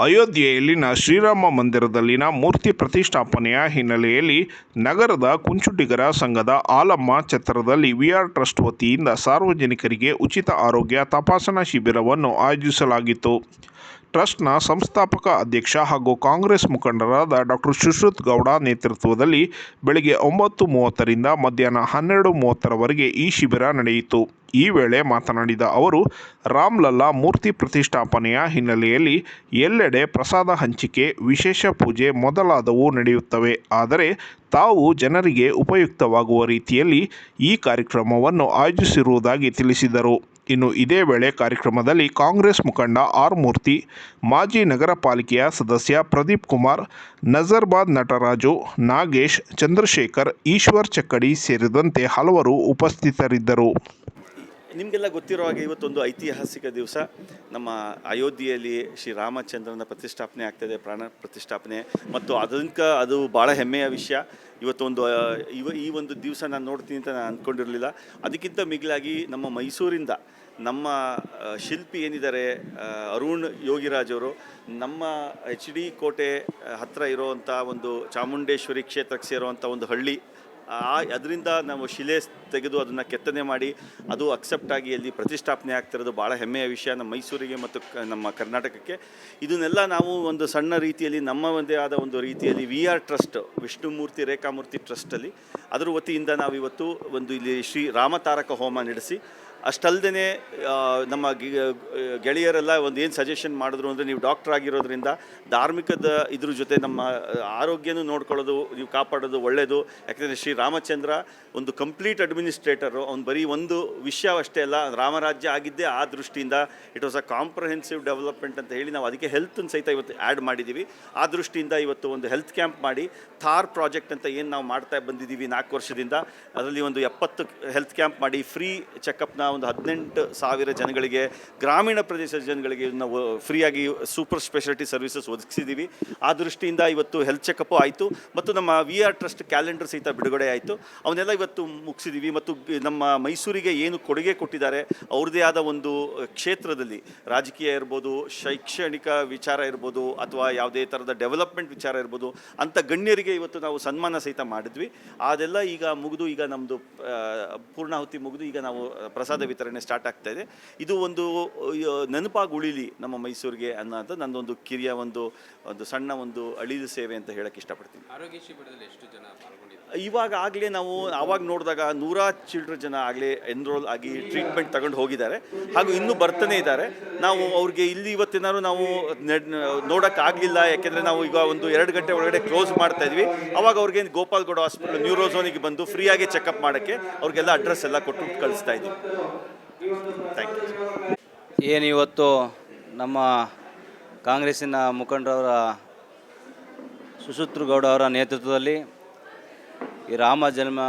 ಅಯೋಧ್ಯೆಯಲ್ಲಿನ ಶ್ರೀರಾಮ ಮಂದಿರದಲ್ಲಿನ ಮೂರ್ತಿ ಪ್ರತಿಷ್ಠಾಪನೆಯ ಹಿನ್ನೆಲೆಯಲ್ಲಿ ನಗರದ ಕುಂಚುಟಿಗರ ಸಂಘದ ಆಲಮ್ಮ ಛತ್ರದಲ್ಲಿ ವಿಆರ್ ಟ್ರಸ್ಟ್ ವತಿಯಿಂದ ಸಾರ್ವಜನಿಕರಿಗೆ ಉಚಿತ ಆರೋಗ್ಯ ತಪಾಸಣಾ ಶಿಬಿರವನ್ನು ಆಯೋಜಿಸಲಾಗಿತ್ತು. ಟ್ರಸ್ಟ್ನ ಸಂಸ್ಥಾಪಕ ಅಧ್ಯಕ್ಷ ಹಾಗೂ ಕಾಂಗ್ರೆಸ್ ಮುಖಂಡರಾದ ಡಾಕ್ಟರ್ ಸುಶ್ರುತ್ ಗೌಡ ನೇತೃತ್ವದಲ್ಲಿ ಬೆಳಗ್ಗೆ ಒಂಬತ್ತು ಮೂವತ್ತರಿಂದ ಮಧ್ಯಾಹ್ನ ಹನ್ನೆರಡು ಮೂವತ್ತರವರೆಗೆ ಈ ಶಿಬಿರ ನಡೆಯಿತು. ಈ ವೇಳೆ ಮಾತನಾಡಿದ ಅವರು, ರಾಮ್ಲಲ್ಲಾ ಮೂರ್ತಿ ಪ್ರತಿಷ್ಠಾಪನೆಯ ಹಿನ್ನೆಲೆಯಲ್ಲಿ ಎಲ್ಲೆಡೆ ಪ್ರಸಾದ ಹಂಚಿಕೆ, ವಿಶೇಷ ಪೂಜೆ ಮೊದಲಾದವು ನಡೆಯುತ್ತವೆ. ಆದರೆ, ತಾವು ಜನರಿಗೆ ಉಪಯುಕ್ತವಾಗುವ ರೀತಿಯಲ್ಲಿ ಈ ಕಾರ್ಯಕ್ರಮವನ್ನು ಆಯೋಜಿಸಿರುವುದಾಗಿ ತಿಳಿಸಿದರು. ಇನ್ನು ಇದೇ ವೇಳೆ ಕಾರ್ಯಕ್ರಮದಲ್ಲಿ ಕಾಂಗ್ರೆಸ್ ಮುಖಂಡ ಆರ್ ಮೂರ್ತಿ, ಮಾಜಿ ನಗರ ಪಾಲಿಕೆಯ ಸದಸ್ಯ ಪ್ರದೀಪ್ ಕುಮಾರ್, ನಜರ್ಬಾದ್ ನಟರಾಜು, ನಾಗೇಶ್, ಚಂದ್ರಶೇಖರ್, ಈಶ್ವರ್ ಚಕ್ಕಡಿ ಸೇರಿದಂತೆ ಹಲವರು ಉಪಸ್ಥಿತರಿದ್ದರು. ನಿಮಗೆಲ್ಲ ಗೊತ್ತಿರೋ ಹಾಗೆ ಇವತ್ತೊಂದು ಐತಿಹಾಸಿಕ ದಿವಸ. ನಮ್ಮ ಅಯೋಧ್ಯೆಯಲ್ಲಿ ಶ್ರೀ ರಾಮಚಂದ್ರನ ಪ್ರತಿಷ್ಠಾಪನೆ ಆಗ್ತದೆ, ಪ್ರಾಣ ಪ್ರತಿಷ್ಠಾಪನೆ. ಮತ್ತು ಅದಕ್ಕೆ ಅದು ಭಾಳ ಹೆಮ್ಮೆಯ ವಿಷಯ. ಇವತ್ತೊಂದು ಇವ, ಈ ಒಂದು ದಿವಸ ನಾನು ನೋಡ್ತೀನಿ ಅಂತ ನಾನು ಅಂದ್ಕೊಂಡಿರಲಿಲ್ಲ ಅದಕ್ಕಿಂತ ಮಿಗಿಲಾಗಿ ನಮ್ಮ ಮೈಸೂರಿಂದ ನಮ್ಮ ಶಿಲ್ಪಿ ಏನಿದ್ದಾರೆ ಅರುಣ್ ಯೋಗಿರಾಜ್ ಅವರು, ನಮ್ಮ ಎಚ್ ಡಿ ಕೋಟೆ ಹತ್ತಿರ ಇರುವಂಥ ಒಂದು ಚಾಮುಂಡೇಶ್ವರಿ ಕ್ಷೇತ್ರಕ್ಕೆ ಸೇರುವಂಥ ಒಂದು ಹಳ್ಳಿ ಆ, ಅದರಿಂದ ನಾವು ಶಿಲೆ ತೆಗೆದು ಅದನ್ನು ಕೆತ್ತನೆ ಮಾಡಿ ಅದು ಅಕ್ಸೆಪ್ಟ್ ಆಗಿ ಅಲ್ಲಿ ಪ್ರತಿಷ್ಠಾಪನೆ ಆಗ್ತಿರೋದು ಭಾಳ ಹೆಮ್ಮೆಯ ವಿಷಯ ನಮ್ಮ ಮೈಸೂರಿಗೆ ಮತ್ತು ನಮ್ಮ ಕರ್ನಾಟಕಕ್ಕೆ. ಇದನ್ನೆಲ್ಲ ನಾವು ಒಂದು ಸಣ್ಣ ರೀತಿಯಲ್ಲಿ ನಮ್ಮ ಒಂದೇ ಆದ ಒಂದು ರೀತಿಯಲ್ಲಿ V R trust Vishnumurthy Rekhamurthy ಟ್ರಸ್ಟಲ್ಲಿ. ಅದರ ವತಿಯಿಂದ ನಾವು ಇವತ್ತು ಒಂದು ಇಲ್ಲಿ ಶ್ರೀ ರಾಮತಾರಕ ಹೋಮ ನಡೆಸಿ ಅಷ್ಟಲ್ಲದೆ ನಮ್ಮ ಗೆಳೆಯರೆಲ್ಲ ಒಂದು ಏನು ಸಜೆಷನ್ ಮಾಡಿದ್ರು ಅಂದರೆ ನೀವು ಡಾಕ್ಟರ್ ಆಗಿರೋದ್ರಿಂದ ಧಾರ್ಮಿಕದ ಇದ್ರ ಜೊತೆ ನಮ್ಮ, ಆರೋಗ್ಯನೂ ನೋಡ್ಕೊಳ್ಳೋದು, ನೀವು ಕಾಪಾಡೋದು ಒಳ್ಳೆಯದು ಯಾಕೆಂದರೆ ಶ್ರೀ ರಾಮಚಂದ್ರ ಒಂದು ಕಂಪ್ಲೀಟ್ ಅಡ್ಮಿನಿಸ್ಟ್ರೇಟರು ಅವ್ನು ಬರೀ ಒಂದು ವಿಷಯ ಅಷ್ಟೇ ಅಲ್ಲ, ರಾಮರಾಜ್ಯ ಆಗಿದ್ದೇ ಆ ದೃಷ್ಟಿಯಿಂದ it was a comprehensive development ಅಂತ ಹೇಳಿ ನಾವು ಅದಕ್ಕೆ ಹೆಲ್ತನ್ನು ಸಹಿತ ಇವತ್ತು ಆ್ಯಡ್ ಮಾಡಿದ್ದೀವಿ ಆ ದೃಷ್ಟಿಯಿಂದ ಇವತ್ತು ಒಂದು ಹೆಲ್ತ್ ಕ್ಯಾಂಪ್ ಮಾಡಿ, ಥಾರ್ ಪ್ರಾಜೆಕ್ಟ್ ಅಂತ ಏನು ನಾವು ಮಾಡ್ತಾ ಬಂದಿದ್ದೀವಿ ನಾಲ್ಕು ವರ್ಷದಿಂದ, ಅದರಲ್ಲಿ ಒಂದು ಎಪ್ಪತ್ತು ಹೆಲ್ತ್ ಕ್ಯಾಂಪ್ ಮಾಡಿ ಫ್ರೀ ಚೆಕಪ್ನ ಒಂದು ಹದಿನೆಂಟು ಸಾವಿರ ಜನಗಳಿಗೆ, ಗ್ರಾಮೀಣ ಪ್ರದೇಶದ ಜನಗಳಿಗೆ ನಾವು ಫ್ರೀಯಾಗಿ ಸೂಪರ್ ಸ್ಪೆಷಾಲಿಟಿ ಸರ್ವಿಸಸ್ ಒದಗಿಸಿದ್ದೀವಿ ಆ ದೃಷ್ಟಿಯಿಂದ ಇವತ್ತು ಹೆಲ್ತ್ ಚೆಕಪ್ಪು ಆಯಿತು. ಮತ್ತು ನಮ್ಮ ವಿ ಆರ್ ಟ್ರಸ್ಟ್ ಕ್ಯಾಲೆಂಡರ್ ಸಹಿತ ಬಿಡುಗಡೆ ಆಯಿತು. ಅವನ್ನೆಲ್ಲ ಇವತ್ತು ಮುಗಿಸಿದ್ದೀವಿ ಮತ್ತು ನಮ್ಮ ಮೈಸೂರಿಗೆ ಏನು ಕೊಡುಗೆ ಕೊಟ್ಟಿದ್ದಾರೆ, ಅವ್ರದ್ದೇ ಆದ ಒಂದು ಕ್ಷೇತ್ರದಲ್ಲಿ, ರಾಜಕೀಯ ಇರ್ಬೋದು, ಶೈಕ್ಷಣಿಕ ವಿಚಾರ ಇರ್ಬೋದು, ಅಥವಾ ಯಾವುದೇ ಥರದ ಡೆವಲಪ್ಮೆಂಟ್ ವಿಚಾರ ಇರ್ಬೋದು ಅಂಥ ಗಣ್ಯರಿಗೆ ಇವತ್ತು ನಾವು ಸನ್ಮಾನ ಸಹಿತ ಮಾಡಿದ್ವಿ. ಅದೆಲ್ಲ ಈಗ ಮುಗಿದು, ಈಗ ನಮ್ಮದು ಪೂರ್ಣಾಹುತಿ ಮುಗಿದು, ಈಗ ನಾವು ಪ್ರಸಾದ ವಿತರಣೆ ಸ್ಟಾರ್ಟ್ ಆಗ್ತಾ ಇದೆ. ಇದು ಒಂದು ನೆನಪಾಗಿ ಉಳಿಲಿ ನಮ್ಮ ಮೈಸೂರಿಗೆ ಅನ್ನೋದು ನನ್ನೊಂದು ಕಿರಿಯ ಒಂದು ಒಂದು ಸಣ್ಣ ಒಂದು ಅಳಿಲು ಸೇವೆ ಅಂತ ಹೇಳಕ್ಕೆ ಇಷ್ಟಪಡ್ತೀನಿ. ಆರೋಗ್ಯ ಶಿಬಿರದಲ್ಲಿ ಎಷ್ಟು ಜನ ಇವಾಗ ಆಗಲೇ ನಾವು ಆವಾಗ ನೋಡಿದಾಗ ನೂರ ಚಿಲ್ಡ್ರ ಜನ ಆಗಲೇ ಎನ್ರೋಲ್ ಆಗಿ ಟ್ರೀಟ್ಮೆಂಟ್ ತಗೊಂಡು ಹೋಗಿದ್ದಾರೆ. ಹಾಗೂ ಇನ್ನೂ ಬರ್ತಾನೆ ಇದ್ದಾರೆ. ನಾವು ಅವ್ರಿಗೆ ಇಲ್ಲಿ ಇವತ್ತಿನಾರು ನಾವು ನೋಡೋಕ್ಕಾಗಲಿಲ್ಲ ಯಾಕೆಂದರೆ ನಾವು ಈಗ ಒಂದು ಎರಡು ಗಂಟೆ ಒಳಗಡೆ ಕ್ಲೋಸ್ ಮಾಡ್ತಾ ಇದ್ವಿ. ಅವಾಗ ಅವ್ರಿಗೆ ಗೋಪಾಲ್ಗೌಡ ಹಾಸ್ಪಿಟಲ್ ನ್ಯೂರೋಝೋನಿಗೆ ಬಂದು ಫ್ರೀಯಾಗಿ ಚೆಕಪ್ ಮಾಡೋಕ್ಕೆ ಅವ್ರಿಗೆಲ್ಲ ಅಡ್ರೆಸ್ ಎಲ್ಲ ಕೊಟ್ಟು ಕಳಿಸ್ತಾ ಇದ್ದೀವಿ ಏನು ಇವತ್ತು ನಮ್ಮ ಕಾಂಗ್ರೆಸ್ಸಿನ ಮುಖಂಡರವರ ಸುಶೂತ್ರಗೌಡ ಅವರ ನೇತೃತ್ವದಲ್ಲಿ ಈ ರಾಮ ಜನ್ಮ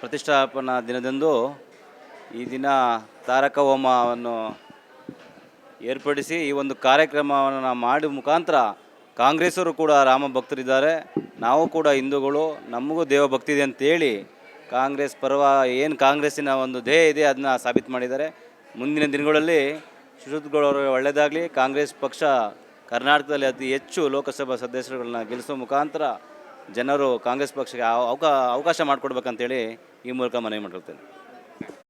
ಪ್ರತಿಷ್ಠಾಪನಾ ದಿನದಂದು ಈ ದಿನ ತಾರಕ ಹೋಮವನ್ನು ಏರ್ಪಡಿಸಿ ಈ ಒಂದು ಕಾರ್ಯಕ್ರಮವನ್ನು ಮಾಡಿ ಮುಖಾಂತರ ಕಾಂಗ್ರೆಸ್ಸರು ಕೂಡ ರಾಮ ಭಕ್ತರಿದ್ದಾರೆ. ನಾವು ಕೂಡ ಹಿಂದೂಗಳು, ನಮಗೂ ದೇವ ಭಕ್ತಿ ಇದೆ ಅಂತೇಳಿ ಕಾಂಗ್ರೆಸ್ ಪರವ, ಏನು ಕಾಂಗ್ರೆಸ್ಸಿನ ಒಂದು ಧ್ಯೇಯ ಇದೆ ಅದನ್ನ ಸಾಬೀತು ಮಾಡಿದ್ದಾರೆ. ಮುಂದಿನ ದಿನಗಳಲ್ಲಿ ಸುಶ್ರುತ್ಗಳವರಿಗೆ ಒಳ್ಳೆಯದಾಗಲಿ, ಕಾಂಗ್ರೆಸ್ ಪಕ್ಷ ಕರ್ನಾಟಕದಲ್ಲಿ ಅತಿ ಹೆಚ್ಚು ಲೋಕಸಭಾ ಸದಸ್ಯರುಗಳನ್ನ ಗೆಲ್ಲಿಸುವ ಮುಖಾಂತರ ಜನರು ಕಾಂಗ್ರೆಸ್ ಪಕ್ಷಕ್ಕೆ ಅವ- ಅವಕಾ, ಅವಕಾಶ ಮಾಡಿಕೊಡ್ಬೇಕಂತೇಳಿ ಈ ಮೂಲಕ ಮನವಿ ಮಾಡಿರ್ತೇನೆ